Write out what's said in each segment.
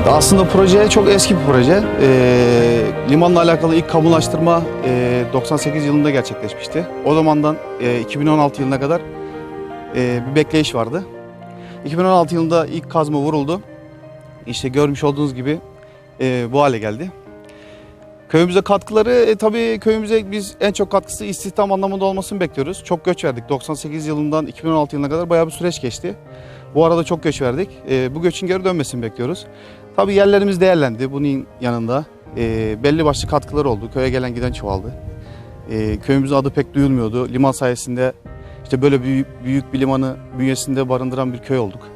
Evet aslında proje çok eski bir proje. Ee, limanla alakalı ilk kamulaştırma e, 98 yılında gerçekleşmişti. O zamandan e, 2016 yılına kadar e, bir bekleyiş vardı. 2016 yılında ilk kazma vuruldu. İşte görmüş olduğunuz gibi e, bu hale geldi. Köyümüze katkıları e, tabii köyümüze biz en çok katkısı istihdam anlamında olmasını bekliyoruz. Çok göç verdik. 98 yılından 2016 yılına kadar bayağı bir süreç geçti. Bu arada çok göç verdik. E, bu göçün geri dönmesini bekliyoruz. Tabii yerlerimiz değerlendi bunun yanında. E, belli başlı katkılar oldu. Köye gelen giden çoğaldı. E, köyümüzün adı pek duyulmuyordu. Liman sayesinde işte böyle büyük, büyük bir limanı bünyesinde barındıran bir köy olduk.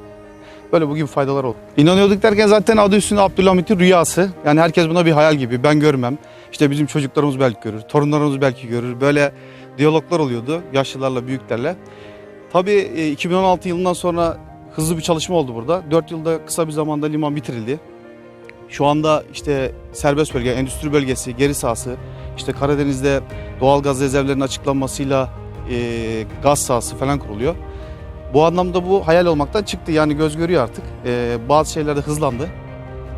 Böyle bu gibi faydalar oldu. İnanıyorduk derken zaten adı üstünde Abdülhamit'in rüyası. Yani herkes buna bir hayal gibi. Ben görmem. İşte bizim çocuklarımız belki görür. Torunlarımız belki görür. Böyle diyaloglar oluyordu yaşlılarla, büyüklerle. Tabii e, 2016 yılından sonra hızlı bir çalışma oldu burada. 4 yılda kısa bir zamanda liman bitirildi. Şu anda işte serbest bölge, endüstri bölgesi, geri sahası, işte Karadeniz'de doğal gaz rezervlerinin açıklanmasıyla e, gaz sahası falan kuruluyor. Bu anlamda bu hayal olmaktan çıktı. Yani göz görüyor artık. E, bazı şeyler de hızlandı.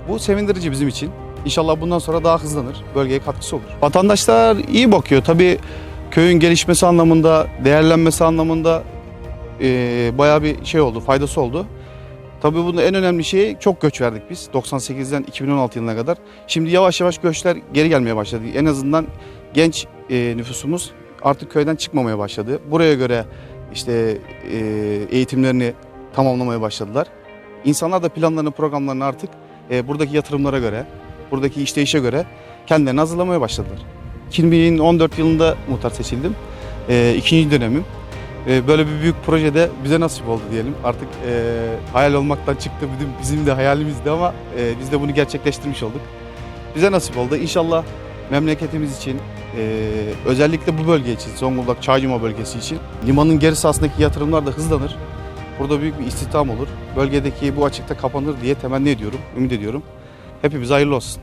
Bu sevindirici bizim için. İnşallah bundan sonra daha hızlanır. Bölgeye katkısı olur. Vatandaşlar iyi bakıyor. Tabii köyün gelişmesi anlamında, değerlenmesi anlamında e, bayağı bir şey oldu, faydası oldu. Tabii bunun en önemli şeyi çok göç verdik biz 98'den 2016 yılına kadar. Şimdi yavaş yavaş göçler geri gelmeye başladı. En azından genç e, nüfusumuz artık köyden çıkmamaya başladı. Buraya göre işte e, eğitimlerini tamamlamaya başladılar. İnsanlar da planlarını, programlarını artık e, buradaki yatırımlara göre, buradaki işleyişe göre kendilerini hazırlamaya başladılar. 2014 yılında muhtar seçildim. E, ikinci dönemim. E, böyle bir büyük projede bize nasip oldu diyelim. Artık e, hayal olmaktan çıktı. Bizim, bizim de hayalimizdi ama e, biz de bunu gerçekleştirmiş olduk. Bize nasip oldu. İnşallah memleketimiz için, e, özellikle bu bölge için, Zonguldak Çaycuma bölgesi için limanın geri sahasındaki yatırımlar da hızlanır. Burada büyük bir istihdam olur. Bölgedeki bu açıkta kapanır diye temenni ediyorum, ümit ediyorum. Hepimize hayırlı olsun.